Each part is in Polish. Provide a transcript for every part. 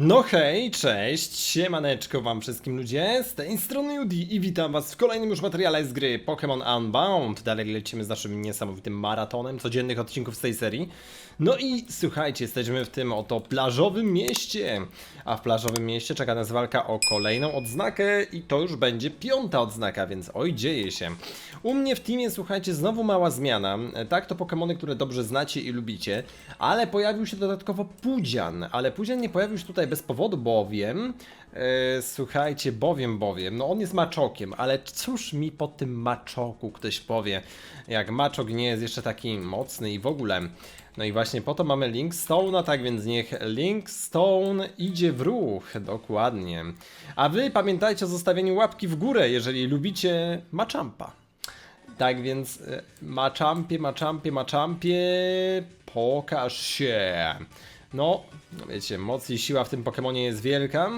No hej, cześć, siemaneczko wam wszystkim ludzie, z tej strony Judy i witam was w kolejnym już materiale z gry Pokémon Unbound. Dalej lecimy z naszym niesamowitym maratonem codziennych odcinków z tej serii. No i słuchajcie, jesteśmy w tym oto plażowym mieście, a w plażowym mieście czeka nas walka o kolejną odznakę i to już będzie piąta odznaka, więc oj dzieje się. U mnie w teamie, słuchajcie, znowu mała zmiana. Tak, to Pokémony, które dobrze znacie i lubicie, ale pojawił się dodatkowo Pudzian, ale Pudzian nie pojawił się tutaj bez powodu, bowiem, e, słuchajcie, bowiem, bowiem, no on jest maczokiem, ale cóż mi po tym maczoku ktoś powie, jak maczok nie jest jeszcze taki mocny i w ogóle. No i właśnie po to mamy Link Stone'a, tak więc niech Link Stone idzie w ruch, dokładnie. A wy pamiętajcie o zostawieniu łapki w górę, jeżeli lubicie Machampa. Tak więc e, Machampie, Machampie, Machampie, pokaż się. No, no wiecie, moc i siła w tym Pokemonie jest wielka.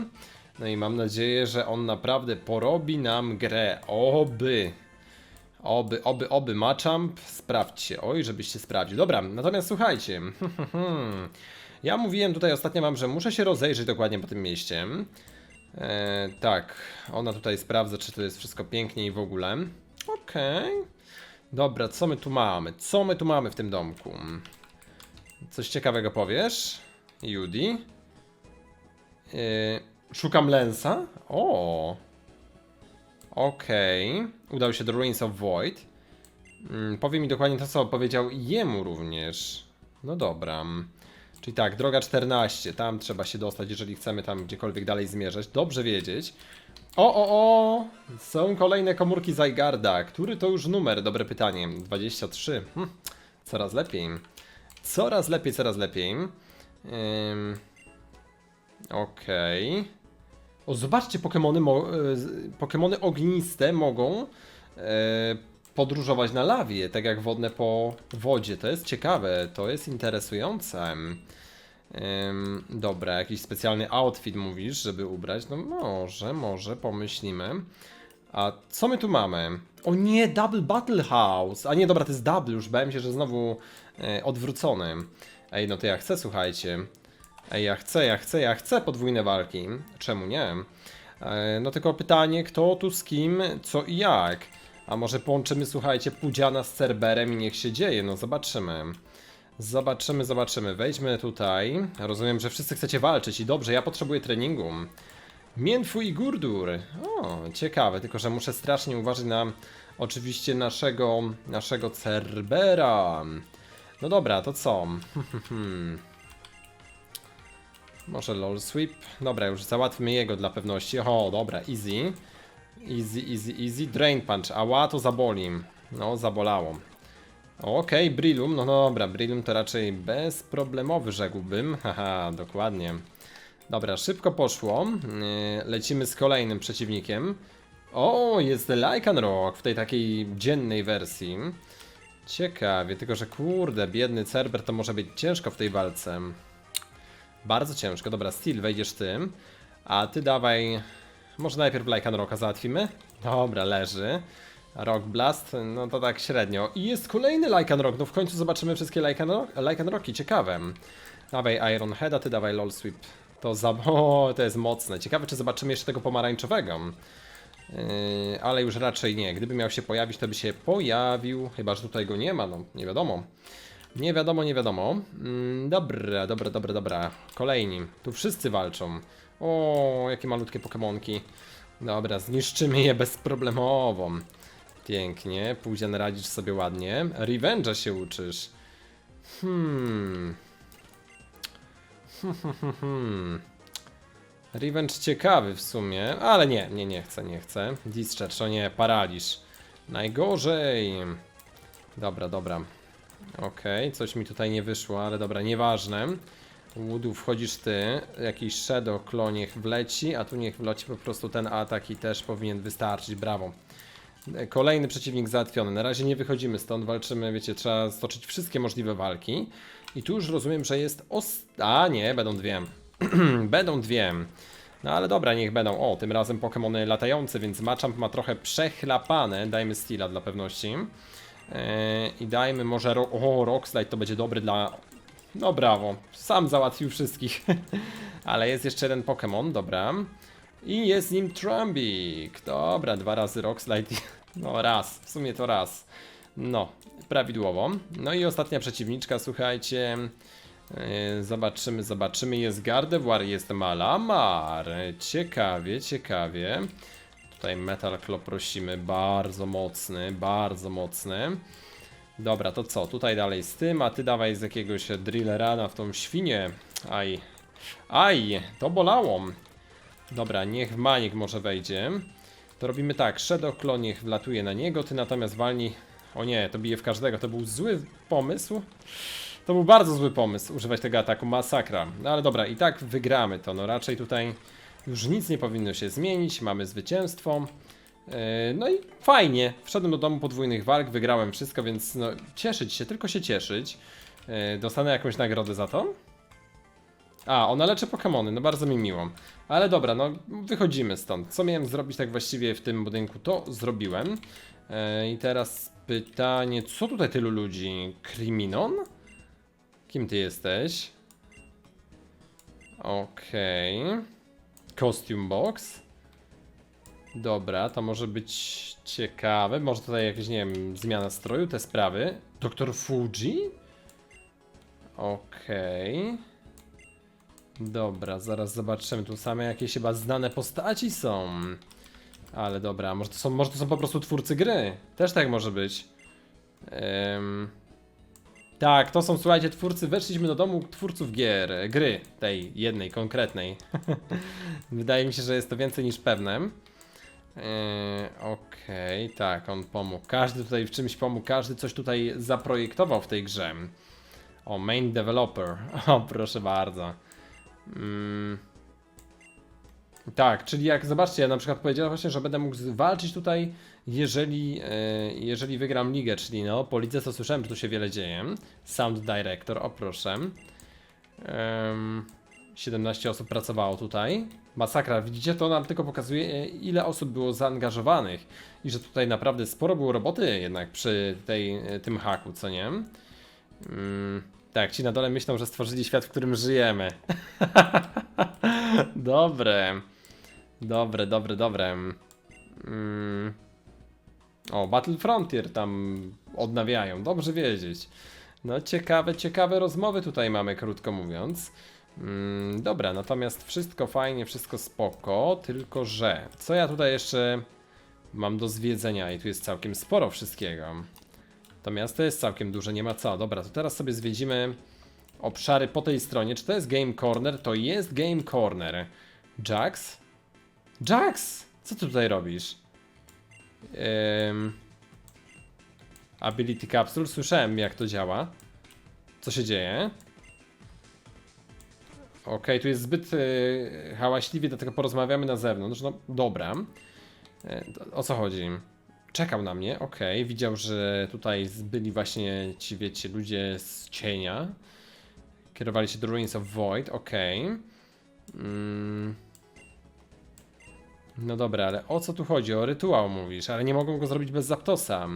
No i mam nadzieję, że on naprawdę porobi nam grę. Oby. Oby, oby, oby, Machamp, sprawdźcie. Oj, żebyście sprawdził. Dobra, natomiast słuchajcie. Ja mówiłem tutaj ostatnio wam, że muszę się rozejrzeć dokładnie po tym mieście. E, tak, ona tutaj sprawdza, czy to jest wszystko pięknie i w ogóle. Okej. Dobra, co my tu mamy? Co my tu mamy w tym domku? Coś ciekawego powiesz? Judy? Yy, szukam Lensa? O. Okej. Udał się do Ruins of Void. Mm, powie mi dokładnie to, co powiedział jemu również. No dobra. Czyli tak, droga 14. Tam trzeba się dostać, jeżeli chcemy tam gdziekolwiek dalej zmierzać. Dobrze wiedzieć. O, o, o! Są kolejne komórki Zygarda. Który to już numer? Dobre pytanie. 23. Hm, coraz lepiej. Coraz lepiej, coraz lepiej. Ym, Okej. O, zobaczcie, Pokemony, mo- e, Pokemony ogniste mogą e, podróżować na lawie, tak jak wodne po wodzie. To jest ciekawe, to jest interesujące. Ym, dobra, jakiś specjalny outfit mówisz, żeby ubrać? No może, może, pomyślimy. A co my tu mamy? O nie, Double Battle House! A nie, dobra, to jest Double, już bałem się, że znowu e, odwrócony. Ej, no to ja chcę, słuchajcie. Ej, ja chcę, ja chcę, ja chcę podwójne walki. Czemu nie? No tylko pytanie, kto tu z kim, co i jak. A może połączymy, słuchajcie, Pudziana z Cerberem i niech się dzieje, no zobaczymy. Zobaczymy, zobaczymy. Wejdźmy tutaj. Rozumiem, że wszyscy chcecie walczyć i dobrze, ja potrzebuję treningu. Miętwu i Gurdur. O, ciekawe, tylko że muszę strasznie uważać na oczywiście naszego, naszego Cerbera. No dobra, to co? Może LOL Sweep? Dobra, już załatwmy jego dla pewności. O, dobra, easy. Easy, easy, easy. Drain Punch. Ała, to zaboli. No, zabolało. Okej, Brillum, no dobra, Brillum to raczej bezproblemowy rzekłbym. Haha, dokładnie. Dobra, szybko poszło. Yy, Lecimy z kolejnym przeciwnikiem. O, jest Lycanroc w tej takiej dziennej wersji. Ciekawie, tylko że kurde, biedny Cerber to może być ciężko w tej walce. Bardzo ciężko. Dobra, Steel, wejdziesz ty. A ty dawaj... Może najpierw Lycanroca załatwimy? Dobra, leży. Rock Blast, no to tak średnio. I jest kolejny Lycanroc, no w końcu zobaczymy wszystkie Lycanro- Lycanroki, ciekawe. Dawaj Iron Head, a ty dawaj LOL Sweep. To za... O, to jest mocne. Ciekawe, czy zobaczymy jeszcze tego pomarańczowego. Yy, ale już raczej nie. Gdyby miał się pojawić, to by się pojawił. Chyba, że tutaj go nie ma, no nie wiadomo. Nie wiadomo, nie wiadomo. Mm, dobra, dobra, dobra, dobra. Kolejni. Tu wszyscy walczą. O, jakie malutkie pokemonki. Dobra, zniszczymy je bezproblemowo. Pięknie, Pudzian radzisz sobie ładnie. Revenge'a się uczysz. Hmm. Hmm, hmm, hmm, hmm. Revenge ciekawy w sumie, ale nie, nie, nie chcę, nie chcę. Discharge, o nie, paraliż. Najgorzej. Dobra, dobra. Okej, coś mi tutaj nie wyszło, ale dobra, nieważne. Woodu, wchodzisz ty, jakiś Shadow Claw niech wleci, a tu niech wleci po prostu ten atak i też powinien wystarczyć, brawo. Kolejny przeciwnik załatwiony. Na razie nie wychodzimy stąd, walczymy, wiecie, trzeba stoczyć wszystkie możliwe walki. I tu już rozumiem, że jest os... A nie, będą dwie. będą dwie. No ale dobra, niech będą. O, tym razem Pokémony latające, więc Machamp ma trochę przechlapane. Dajmy Steela dla pewności. Eee, I dajmy może... Ro o, Rockslide to będzie dobry dla No brawo, sam załatwił wszystkich. Ale jest jeszcze jeden Pokémon, dobra. I jest nim Trumbik. Dobra, dwa razy Rockslide. No raz, w sumie to raz. No, prawidłowo. No i ostatnia przeciwniczka, słuchajcie. Yy, Zobaczymy, zobaczymy. Jest Gardevoir, jest Malamar. Ciekawie, ciekawie. Tutaj Metal Claw prosimy. Bardzo mocny, bardzo mocny. Dobra, to co? Tutaj dalej z tym, a ty dawaj z jakiegoś drillerana w tą świnię. Aj. Aj, to bolało. Dobra, niech Maniek może wejdzie. To robimy tak, Shadow Claw niech wlatuje na niego, ty natomiast walni... O nie, to bije w każdego, to był zły pomysł. To był bardzo zły pomysł, używać tego ataku, masakra. No ale dobra, i tak wygramy to, no raczej tutaj już nic nie powinno się zmienić, mamy zwycięstwo. Yy, No i fajnie, wszedłem do domu podwójnych walk, wygrałem wszystko, więc no cieszyć się, tylko się cieszyć. Yy, Dostanę jakąś nagrodę za to? A, ona leczy Pokémony, no bardzo mi miło. Ale dobra, no wychodzimy stąd. Co miałem zrobić tak właściwie w tym budynku, to zrobiłem. E, I teraz pytanie, co tutaj tylu ludzi? Kriminon? Kim ty jesteś? Okej. Costume box. Dobra, to może być ciekawe. Może tutaj jakieś, nie wiem, zmiana stroju, te sprawy. Doktor Fuji? Okej. Dobra, zaraz zobaczymy. Tu same jakieś chyba znane postaci są. Ale dobra, może to są, może to są po prostu twórcy gry. Też tak może być. Em, tak, to są, słuchajcie, twórcy. Weszliśmy do domu twórców gier, gry, tej jednej, konkretnej. Wydaje mi się, że jest to więcej niż pewne. Eee, Okej, tak, on pomógł. Każdy tutaj w czymś pomógł, każdy coś tutaj zaprojektował w tej grze. O, main developer. O, proszę bardzo. Mm. Tak, czyli jak zobaczcie, ja na przykład powiedziałem właśnie, że będę mógł walczyć tutaj, jeżeli, e, jeżeli wygram ligę, czyli no, po lidze to słyszałem, że tu się wiele dzieje. Sound Director, o proszę. Em, 17 osób pracowało tutaj. Masakra, widzicie, to nam tylko pokazuje, e, ile osób było zaangażowanych i że tutaj naprawdę sporo było roboty jednak przy tej, e, tym haku, co nie? Mm, tak, ci na dole myślą, że stworzyli świat, w którym żyjemy. dobre. Dobre, dobre, dobre. Mm. O, Battle Frontier tam odnawiają, dobrze wiedzieć. No ciekawe, ciekawe rozmowy tutaj mamy, krótko mówiąc. Mm, dobra, natomiast wszystko fajnie, wszystko spoko, tylko że co ja tutaj jeszcze mam do zwiedzenia i tu jest całkiem sporo wszystkiego. To miasto jest całkiem duże, nie ma co. Dobra, to teraz sobie zwiedzimy obszary po tej stronie. Czy to jest Game Corner? To jest Game Corner. Jax? Jax! Co ty tutaj robisz? Ym... Ability Capsule. Słyszałem jak to działa. Co się dzieje? Okej, tu jest zbyt y, hałaśliwie, dlatego porozmawiamy na zewnątrz. No dobra. E, o co chodzi? Czekał na mnie, okej. Widział, że tutaj byli właśnie ci, wiecie, ludzie z cienia. Kierowali się do Ruins of Void, okej. Mm. No dobra, ale o co tu chodzi? O rytuał mówisz, ale nie mogą go zrobić bez Zaptosa.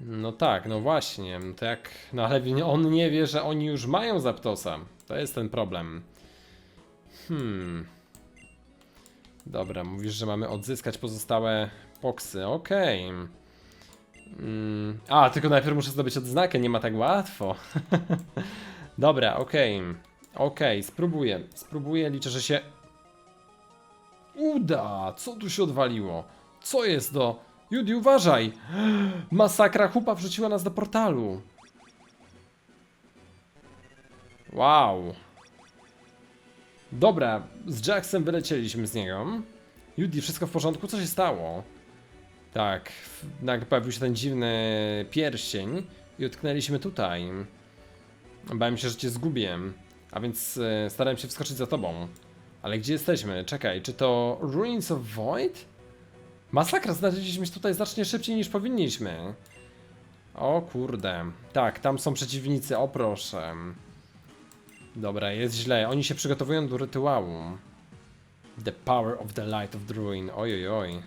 No tak, no właśnie. To jak. No ale on nie wie, że oni już mają Zaptosa. To jest ten problem. Hmm. Dobra, mówisz, że mamy odzyskać pozostałe poksy. Okej. Mm. A, tylko najpierw muszę zdobyć odznakę, nie ma tak łatwo. Dobra, okej. Okej, spróbuję. Spróbuję, liczę, że się uda. Co tu się odwaliło? Co jest do... Judy, uważaj! Masakra chupa wrzuciła nas do portalu. Wow. Dobra, z Jacksem wylecieliśmy z niego. Judy, wszystko w porządku? Co się stało? Tak, nagle pojawił się ten dziwny pierścień i utknęliśmy tutaj. Bałem się, że cię zgubię, a więc e, starałem się wskoczyć za tobą. Ale gdzie jesteśmy? Czekaj, czy to Ruins of Void? Masakra, znaleźliśmy się tutaj znacznie szybciej niż powinniśmy. O kurde. Tak, tam są przeciwnicy, o proszę. Dobra, jest źle. Oni się przygotowują do rytuału. The power of the light of the ruin. Oj, oj, oj.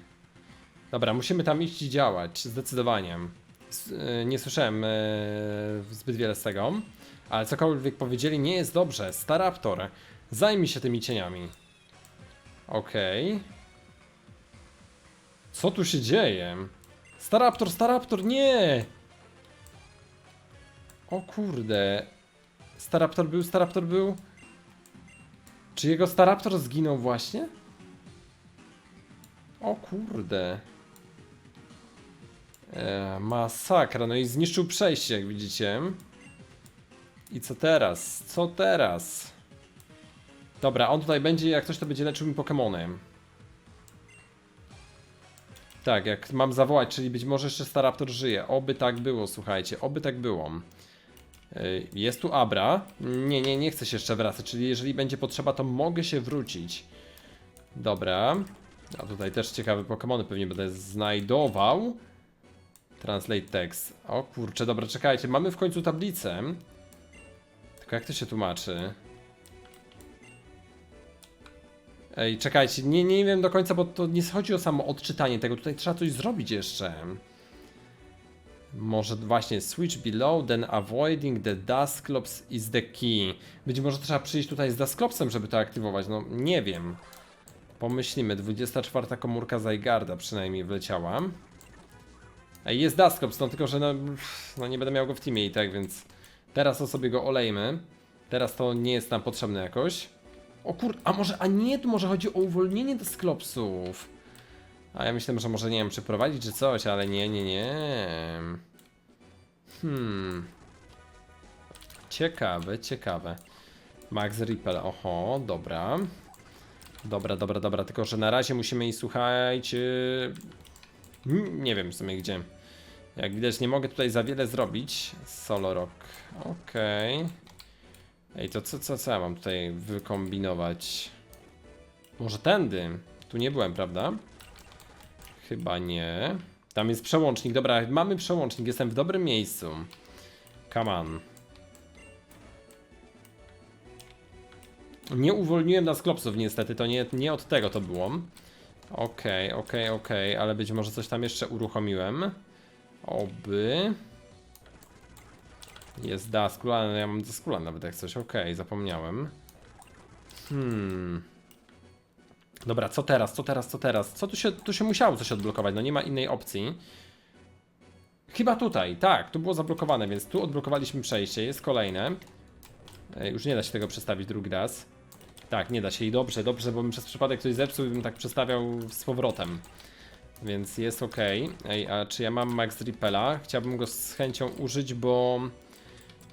Dobra, musimy tam iść i działać, zdecydowanie. E, Nie słyszałem e, zbyt wiele z tego, Ale cokolwiek powiedzieli, nie jest dobrze. Staraptor, zajmij się tymi cieniami. Okej. Co tu się dzieje? Staraptor, Staraptor, nie! O kurde. Staraptor był, Staraptor był. Czy jego Staraptor zginął właśnie? O kurde. E, masakra, no i zniszczył przejście, jak widzicie. I co teraz? Co teraz? Dobra, on tutaj będzie, jak ktoś to będzie leczył mi Pokemonem. Tak, jak mam zawołać, czyli być może jeszcze Staraptor żyje. Oby tak było, słuchajcie, oby tak było. Ej, Jest tu Abra. Nie, nie, nie chcę się jeszcze wracać, czyli jeżeli będzie potrzeba, to mogę się wrócić. Dobra. A tutaj też ciekawe Pokémony pewnie będę znajdował. Translate text. O kurczę, dobra, czekajcie, mamy w końcu tablicę. Tylko jak to się tłumaczy? Ej, czekajcie, nie, nie wiem do końca, bo to nie chodzi o samo odczytanie tego, tutaj trzeba coś zrobić jeszcze. Może właśnie switch below, then avoiding the Dusclops is the key. Być może trzeba przyjść tutaj z Dusclopsem, żeby to aktywować, no nie wiem. Pomyślimy, 24 komórka Zygarda przynajmniej wleciała. Jest Dusclops, no tylko, że no, no nie będę miał go w teamie i tak, więc teraz to sobie go olejmy. Teraz to nie jest nam potrzebne jakoś. O kur... a może, a nie, tu może chodzi o uwolnienie Dusclopsów. A ja myślałem, że może nie wiem, przeprowadzić czy coś, ale nie, nie, nie. Hmm. Ciekawe, ciekawe. Max Ripple, oho, dobra. Dobra, dobra, dobra, tylko że na razie musimy i słuchajcie. Nie wiem w sumie gdzie. Jak widać, nie mogę tutaj za wiele zrobić. Solo Rock, okej. Ej, to co, co, co ja mam tutaj wykombinować? Może tędy? Tu nie byłem, prawda? Chyba nie. Tam jest przełącznik. Dobra, mamy przełącznik. Jestem w dobrym miejscu. Come on. Nie uwolniłem nas klopsów niestety. To nie, nie od tego to było. Okej, okej, okej. Ale być może coś tam jeszcze uruchomiłem. Oby. Jest Daskulan. Ja mam Daskulan nawet jak coś. Okej, zapomniałem. Hmm. Dobra, co teraz, co teraz, co teraz? Co tu się, tu się musiało coś odblokować, no nie ma innej opcji. Chyba tutaj, tak, tu było zablokowane, więc tu odblokowaliśmy przejście, jest kolejne. Już nie da się tego przestawić drugi raz. Tak, nie da się i dobrze, dobrze, bo bym przez przypadek coś zepsuł i bym tak przestawiał z powrotem. Więc jest ok. Ej, a czy ja mam Max Ripela? Chciałbym go z chęcią użyć, bo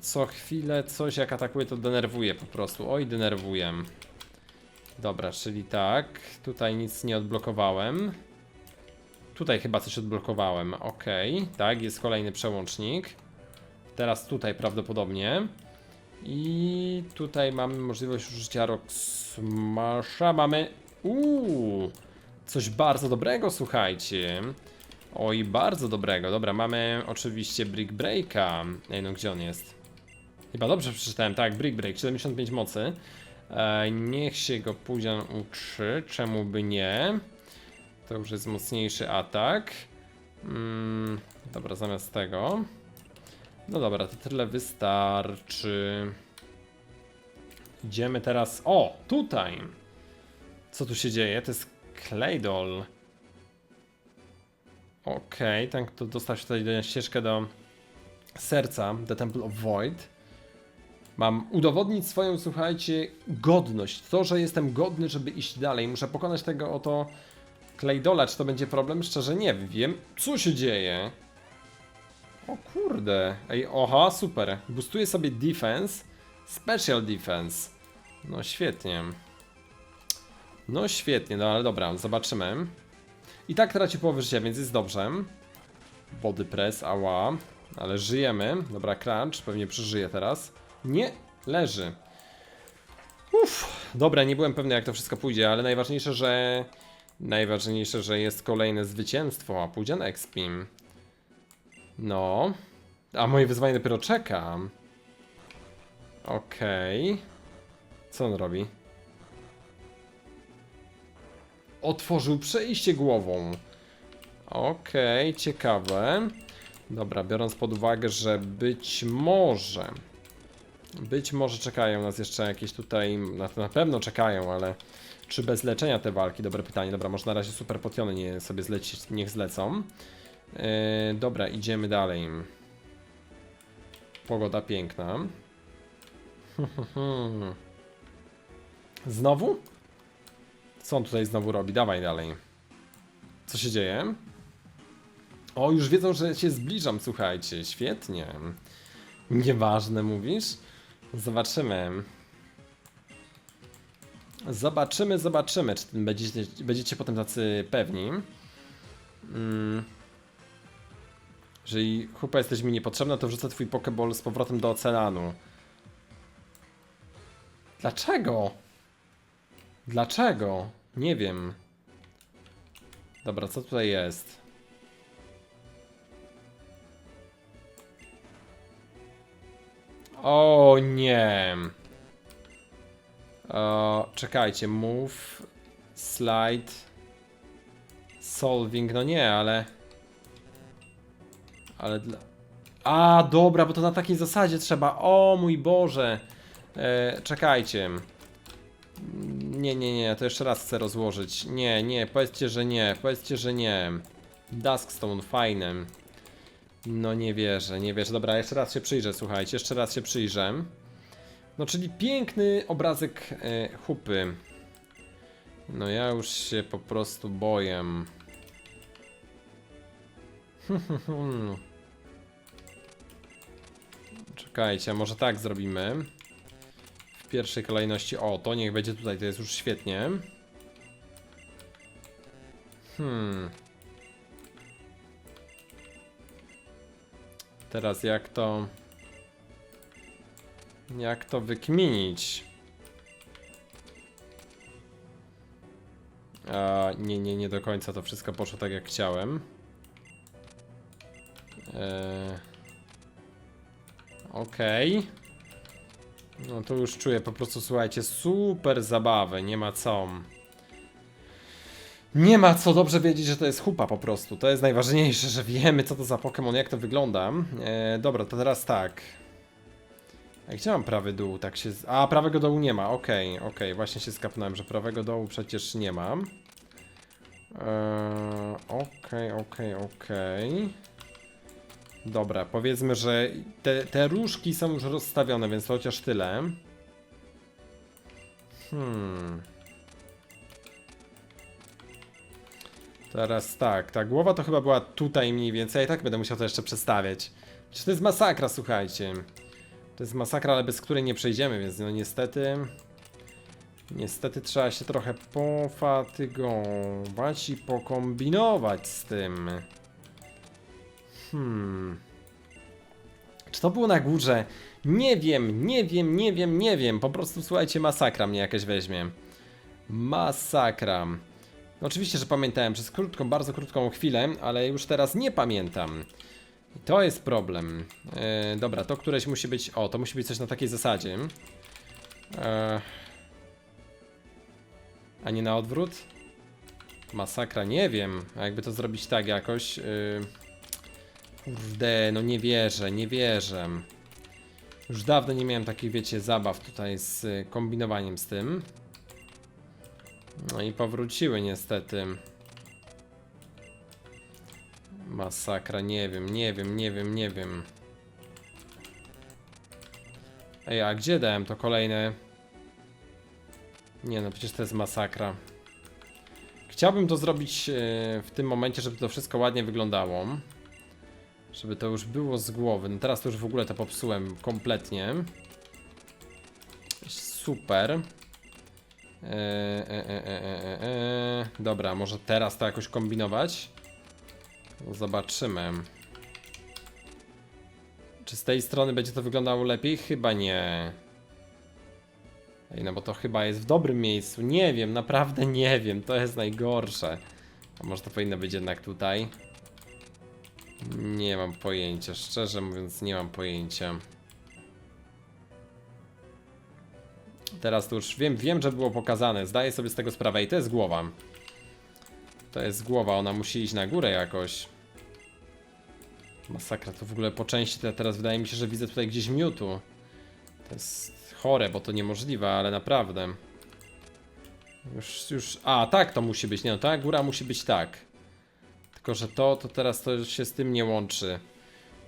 co chwilę coś jak atakuje to denerwuje po prostu. Oj, denerwuję. Dobra, czyli tak. Tutaj nic nie odblokowałem. Tutaj chyba coś odblokowałem. Ok, tak, jest kolejny przełącznik. Teraz tutaj prawdopodobnie. I tutaj mamy możliwość użycia Rock Smasha. Mamy. Uuu, coś bardzo dobrego, słuchajcie. Oj, bardzo dobrego. Dobra, mamy oczywiście Brick Breaka. Ej, no gdzie on jest? Chyba dobrze przeczytałem, tak, Brick Break, 75 mocy. E, niech się go Pudzian uczy, czemu by nie? To już jest mocniejszy atak. Mm, dobra, zamiast tego. No dobra, to tyle wystarczy. Idziemy teraz. O, tutaj! Co tu się dzieje? To jest Claydol. Okej, tak to dostał się tutaj ścieżkę do serca, The Temple of Void. Mam udowodnić swoją, słuchajcie, godność. To, że jestem godny, żeby iść dalej. Muszę pokonać tego oto Claydola. Czy to będzie problem? Szczerze nie wiem. Co się dzieje? O kurde. Ej, oha, super. Boostuję sobie defense. Special defense. No świetnie. No świetnie, no ale dobra, zobaczymy. I tak traci połowę życia, więc jest dobrze. Body press, ała. Ale żyjemy. Dobra, crunch, pewnie przeżyje teraz. Nie, leży. Uff, dobra, nie byłem pewny jak to wszystko pójdzie, ale najważniejsze, że... Najważniejsze, że jest kolejne zwycięstwo, a pójdzie na Expim. No. A moje wyzwanie dopiero czeka. Okej. Co on robi? Otworzył przejście głową. Okej, ciekawe. Dobra, biorąc pod uwagę, że być może Być może czekają nas jeszcze jakieś tutaj, na, na pewno czekają, ale czy bez leczenia te walki? Dobre pytanie. Dobra, może na razie super potiony nie sobie zlecić, niech zlecą. Yy, dobra, idziemy dalej. Pogoda piękna. Znowu? Co on tutaj znowu robi? Dawaj dalej. Co się dzieje? O, już wiedzą, że się zbliżam, słuchajcie. Świetnie. Nieważne, mówisz? Zobaczymy. Zobaczymy, zobaczymy, czy będziecie, będziecie potem tacy pewni. Mm. Jeżeli chupa jesteś mi niepotrzebna, to wrzucę twój pokeball z powrotem do oceanu. Dlaczego? Dlaczego? Nie wiem. Dobra, co tutaj jest? O nie. O, czekajcie, move, slide, solving, no nie, ale... Ale dla... A, dobra, bo to na takiej zasadzie trzeba, o mój Boże. E, czekajcie. Nie, nie, nie, to jeszcze raz chcę rozłożyć. Nie, nie, powiedzcie, że nie, powiedzcie, że nie. Duskstone, fajne. No nie wierzę, nie wierzę. Dobra, jeszcze raz się przyjrzę, słuchajcie, jeszcze raz się przyjrzę. No, czyli piękny obrazek e, chupy. No ja już się po prostu boję. Czekajcie, może tak zrobimy. W pierwszej kolejności, o, to niech będzie tutaj, to jest już świetnie. Hmm. Teraz jak to... Jak to wykminić? A, nie, nie, nie do końca to wszystko poszło tak jak chciałem. Eee, Okej. No to już czuję po prostu, słuchajcie, super zabawę, nie ma co. Nie ma co dobrze wiedzieć, że to jest chupa po prostu. To jest najważniejsze, że wiemy co to za Pokémon, jak to wygląda. E, dobra, to teraz tak. A gdzie mam prawy dół? Tak się. A, prawego dołu nie ma. Okej, okej, właśnie się skapnąłem, że prawego dołu przecież nie mam. Eee, Okej, okej, okej. Dobra, powiedzmy, że te, te różki są już rozstawione, więc to chociaż tyle. Hmm. Teraz tak, ta głowa to chyba była tutaj mniej więcej, ja i tak będę musiał to jeszcze przestawiać. Przecież to jest masakra, słuchajcie. To jest masakra, ale bez której nie przejdziemy, więc no niestety... Niestety trzeba się trochę pofatygować i pokombinować z tym. Hmm. Czy to było na górze? Nie wiem, nie wiem, nie wiem, nie wiem. Po prostu słuchajcie, masakra mnie jakaś weźmie. Masakra. No oczywiście, że pamiętałem przez krótką, bardzo krótką chwilę, ale już teraz nie pamiętam. To jest problem. E, dobra, to któreś musi być. O, to musi być coś na takiej zasadzie. E, a nie na odwrót? Masakra, nie wiem. A jakby to zrobić tak jakoś. E, kurde, no nie wierzę, nie wierzę. Już dawno nie miałem takich, wiecie, zabaw tutaj z y, kombinowaniem z tym. No i powróciły niestety. Masakra, nie wiem, nie wiem, nie wiem, nie wiem. Ej, a gdzie dałem to kolejne? Nie no, przecież to jest masakra. Chciałbym to zrobić e, w tym momencie, żeby to wszystko ładnie wyglądało. Żeby to już było z głowy. No teraz to już w ogóle to popsułem kompletnie. Super. Eee, e, e, e, e, e. Dobra, może teraz to jakoś kombinować? No Zobaczymy. Czy z tej strony będzie to wyglądało lepiej? Chyba nie. Ej, no bo to chyba jest w dobrym miejscu. Nie wiem, naprawdę nie wiem. To jest najgorsze. A może to powinno być jednak tutaj? Nie mam pojęcia. Szczerze mówiąc, nie mam pojęcia. Teraz to już wiem, wiem, że było pokazane. Zdaję sobie z tego sprawę i to jest głowa. To jest głowa, ona musi iść na górę jakoś. Masakra, to w ogóle po części teraz wydaje mi się, że widzę tutaj gdzieś miutu. To jest chore, bo to niemożliwe, ale naprawdę. Już, już. A, tak to musi być. Nie, no ta góra musi być tak. Tylko, że to, to teraz to już się z tym nie łączy.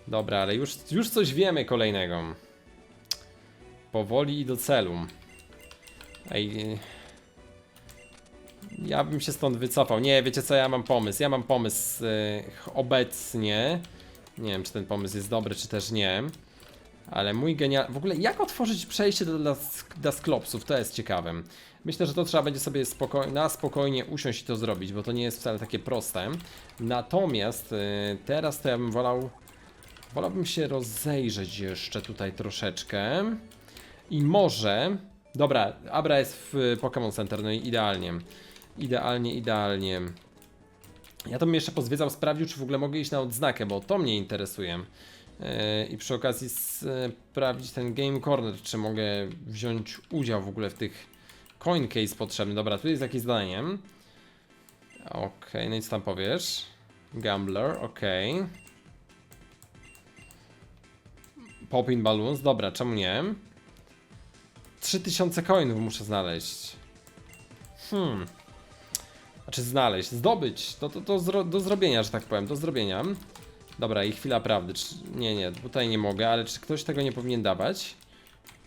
Dobra, ale już, już coś wiemy kolejnego. Powoli i do celu. Ej. Ja bym się stąd wycofał. Nie, wiecie co, ja mam pomysł. Ja mam pomysł y, obecnie. Nie wiem, czy ten pomysł jest dobry, czy też nie. Ale mój genial... W ogóle jak otworzyć przejście do das, Dasklopsów? To jest ciekawe. Myślę, że to trzeba będzie sobie spoko na spokojnie usiąść i to zrobić, bo to nie jest wcale takie proste. Natomiast y, teraz to ja bym wolał... Wolałbym się rozejrzeć jeszcze tutaj troszeczkę. I może... Dobra, Abra jest w y, Pokémon Center, no i idealnie. Idealnie, idealnie. Ja to bym jeszcze pozwiedzał, sprawdził, czy w ogóle mogę iść na odznakę, bo to mnie interesuje. Yy, I przy okazji sprawdzić ten Game Corner, czy mogę wziąć udział w ogóle w tych coin case potrzebny. Dobra, tu jest jakieś zadanie. Okej, no i co tam powiesz? Gambler, okej. Popping Balloons, dobra, czemu nie? 3000 coinów muszę znaleźć. Hmm. Znaczy znaleźć, zdobyć, to, to, to zro, do zrobienia, że tak powiem, do zrobienia. Dobra, i chwila prawdy. Czy, nie, nie, tutaj nie mogę, ale czy ktoś tego nie powinien dawać?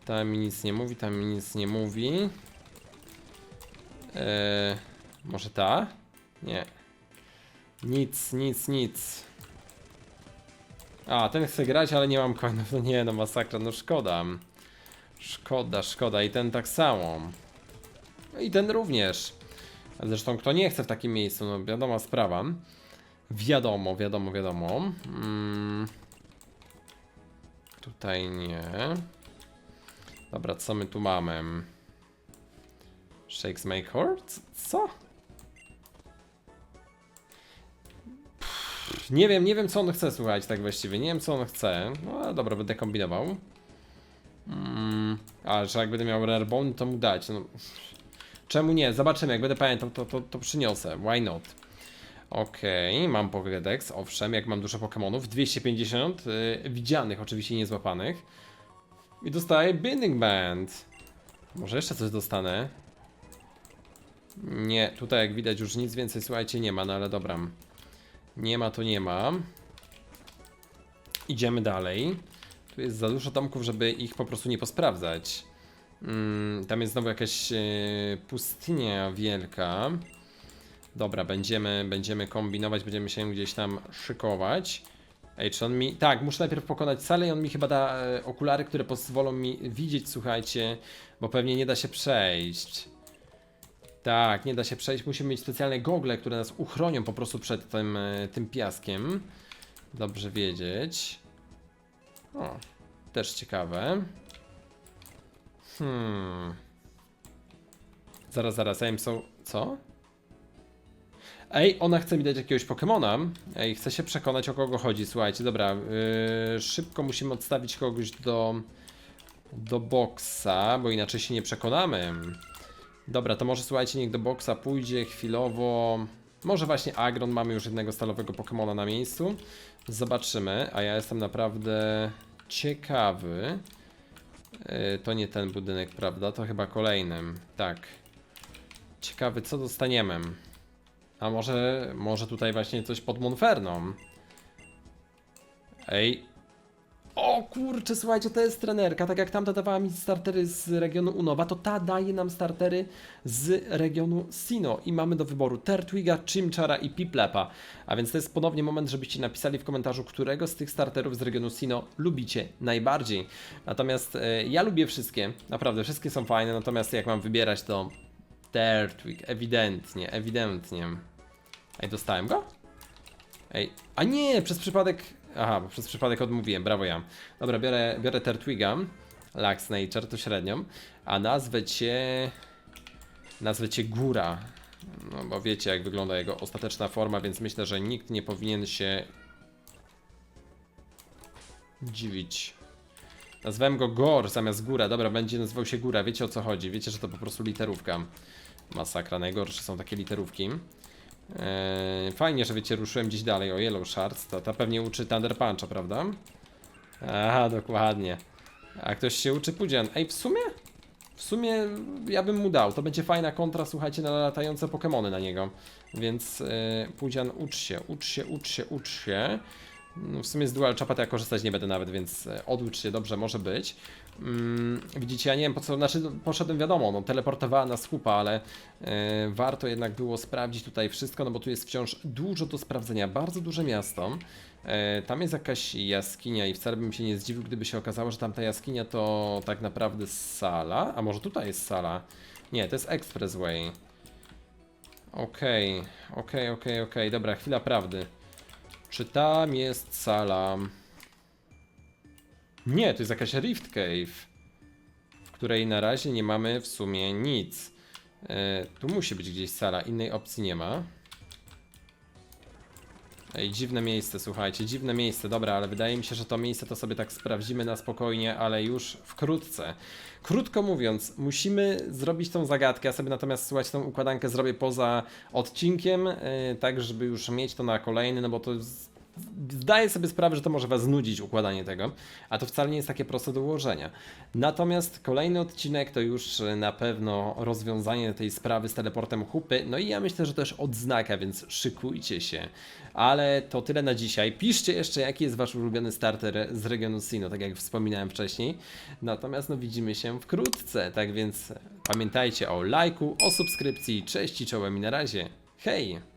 Tam mi nic nie mówi, tam mi nic nie mówi. Eee, może ta? Nie. Nic, nic, nic. A, ten chce grać, ale nie mam coinów. No nie, no masakra, no szkoda. Szkoda, szkoda. I ten tak samo. No i ten również. Zresztą kto nie chce w takim miejscu, no wiadoma sprawa. Wiadomo, wiadomo, wiadomo. Mm. Tutaj nie. Dobra, co my tu mamy? Shakes make heart? Co? Pff, Nie wiem, nie wiem co on chce słuchać tak właściwie. Nie wiem co on chce. No ale dobra, będę kombinował. Mm. A, że jak będę miał rare bone, to mu dać. No. Czemu nie? Zobaczymy, jak będę pamiętał, to, to, to przyniosę. Why not? Okej, mam Pokédex, owszem, jak mam dużo Pokémonów, 250 y, widzianych, oczywiście nie złapanych. I dostaję Binding Band. Może jeszcze coś dostanę? Nie, tutaj jak widać już nic więcej, słuchajcie, nie ma, no ale dobra. Nie ma to nie ma. Idziemy dalej. Tu jest za dużo domków, żeby ich po prostu nie posprawdzać. Mm, tam jest znowu jakaś e, pustynia wielka. Dobra, będziemy, będziemy kombinować, będziemy się gdzieś tam szykować. Ej, czy on mi... Tak, muszę najpierw pokonać salę i on mi chyba da e, okulary, które pozwolą mi widzieć, słuchajcie, bo pewnie nie da się przejść. Tak, nie da się przejść, musimy mieć specjalne gogle, które nas uchronią po prostu przed tym, e, tym piaskiem. Dobrze wiedzieć. O, też ciekawe. Hmm. Zaraz, zaraz, aim są... Co? Ej, ona chce mi dać jakiegoś Pokemona. Ej, chce się przekonać o kogo chodzi. Słuchajcie, dobra. Yy, szybko musimy odstawić kogoś do. do boksa, bo inaczej się nie przekonamy. Dobra, to może słuchajcie, niech do boksa pójdzie chwilowo. Może właśnie Agron, mamy już jednego stalowego Pokemona na miejscu. Zobaczymy, a ja jestem naprawdę ciekawy. Yy, to nie ten budynek, prawda? To chyba kolejny. Tak. Ciekawy, co dostaniemy. A może, może tutaj właśnie coś pod Monferną? Ej. O kurczę, słuchajcie, to jest trenerka. Tak jak tamta dawała mi startery z regionu Unowa, to ta daje nam startery z regionu Sino. I mamy do wyboru Tertwiga, Chimchara i Piplepa. A więc to jest ponownie moment, żebyście napisali w komentarzu, którego z tych starterów z regionu Sino lubicie najbardziej. Natomiast e, ja lubię wszystkie, naprawdę, wszystkie są fajne, natomiast jak mam wybierać, to Tertwig, ewidentnie, ewidentnie. Ej, dostałem go? Ej, a nie, przez przypadek... Aha, bo przez przypadek odmówiłem, brawo ja. Dobra, biorę, biorę Tertwiga, Lux Nature, to średnią, a nazwę cię... Nazwę cię Góra. No bo wiecie jak wygląda jego ostateczna forma, więc myślę, że nikt nie powinien się dziwić. Nazwałem go Gor zamiast Góra. Dobra, będzie nazywał się Góra. Wiecie o co chodzi. Wiecie, że to po prostu literówka. Masakra. Najgorsze są takie literówki. Eee, fajnie, że wiecie, ruszyłem gdzieś dalej. O Yellow Shards. To, to pewnie uczy Thunder Puncha, prawda? Aha, dokładnie. A ktoś się uczy Pudzian. Ej, w sumie? W sumie ja bym mu dał. To będzie fajna kontra, słuchajcie, na latające Pokemony na niego. Więc yy, Pudzian, ucz się, ucz się, ucz się, ucz się. No, w sumie z Dual Chapa to ja korzystać nie będę nawet, więc e, oducz się, dobrze, może być. Mm, widzicie, ja nie wiem po co, znaczy no, poszedłem wiadomo, no teleportowała nas chupa, ale e, warto jednak było sprawdzić tutaj wszystko, no bo tu jest wciąż dużo do sprawdzenia, bardzo duże miasto. E, tam jest jakaś jaskinia i wcale bym się nie zdziwił, gdyby się okazało, że tamta jaskinia to tak naprawdę sala, a może tutaj jest sala? Nie, to jest Expressway. Okej, okej, okej, okej, dobra, chwila prawdy. Czy tam jest sala? Nie, to jest jakaś Rift Cave, w której na razie nie mamy w sumie nic. E, tu musi być gdzieś sala, innej opcji nie ma. Ej, dziwne miejsce, słuchajcie, dziwne miejsce, dobra, ale wydaje mi się, że to miejsce to sobie tak sprawdzimy na spokojnie, ale już wkrótce. Krótko mówiąc, musimy zrobić tą zagadkę, ja sobie natomiast, słuchajcie, tą układankę zrobię poza odcinkiem, yy, tak żeby już mieć to na kolejny, no bo to jest Zdaję sobie sprawę, że to może Was znudzić układanie tego, a to wcale nie jest takie proste do ułożenia. Natomiast kolejny odcinek to już e, na pewno rozwiązanie tej sprawy z teleportem hupy, no i ja myślę, że też odznaka, więc szykujcie się. Ale to tyle na dzisiaj. Piszcie jeszcze, jaki jest Wasz ulubiony starter z regionu Sino, tak jak wspominałem wcześniej. Natomiast no widzimy się wkrótce, tak więc pamiętajcie o lajku, o subskrypcji. Cześć i czołem i na razie. Hej!